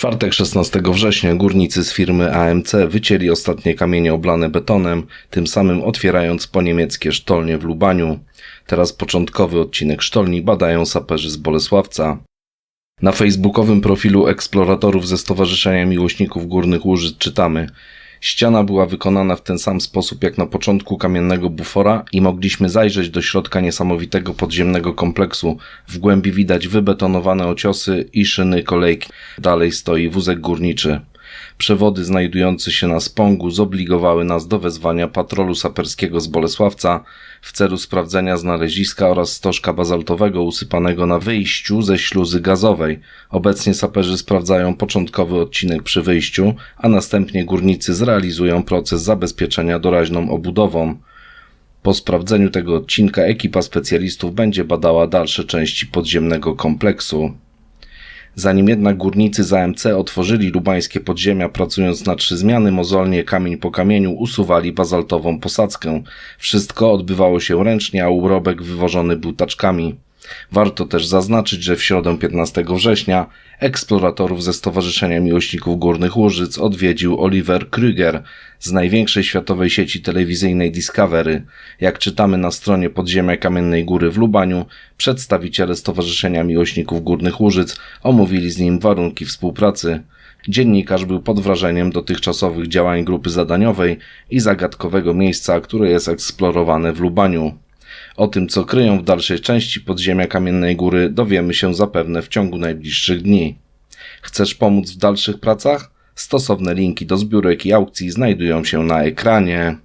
czwartek 16 września górnicy z firmy AMC wycięli ostatnie kamienie oblane betonem, tym samym otwierając po niemieckie sztolnie w Lubaniu. Teraz początkowy odcinek sztolni badają saperzy z Bolesławca. Na facebookowym profilu eksploratorów ze Stowarzyszenia Miłośników Górnych Łużyc czytamy Ściana była wykonana w ten sam sposób jak na początku kamiennego bufora i mogliśmy zajrzeć do środka niesamowitego podziemnego kompleksu. W głębi widać wybetonowane ociosy i szyny kolejki. Dalej stoi wózek górniczy. Przewody znajdujące się na spągu zobligowały nas do wezwania patrolu saperskiego z Bolesławca w celu sprawdzenia znaleziska oraz stożka bazaltowego usypanego na wyjściu ze śluzy gazowej. Obecnie saperzy sprawdzają początkowy odcinek przy wyjściu, a następnie górnicy zrealizują proces zabezpieczenia doraźną obudową. Po sprawdzeniu tego odcinka ekipa specjalistów będzie badała dalsze części podziemnego kompleksu. Zanim jednak górnicy z AMC otworzyli lubańskie podziemia, pracując na trzy zmiany, mozolnie kamień po kamieniu usuwali bazaltową posadzkę. Wszystko odbywało się ręcznie, a urobek wywożony był taczkami. Warto też zaznaczyć, że w środę 15 września eksploratorów ze Stowarzyszenia Miłośników Górnych Łużyc odwiedził Oliver Krüger z największej światowej sieci telewizyjnej Discovery. Jak czytamy na stronie Podziemia Kamiennej Góry w Lubaniu, przedstawiciele Stowarzyszenia Miłośników Górnych Łużyc omówili z nim warunki współpracy. Dziennikarz był pod wrażeniem dotychczasowych działań grupy zadaniowej i zagadkowego miejsca, które jest eksplorowane w Lubaniu. O tym, co kryją w dalszej części podziemia Kamiennej Góry, dowiemy się zapewne w ciągu najbliższych dni. Chcesz pomóc w dalszych pracach? Stosowne linki do zbiórek i aukcji znajdują się na ekranie.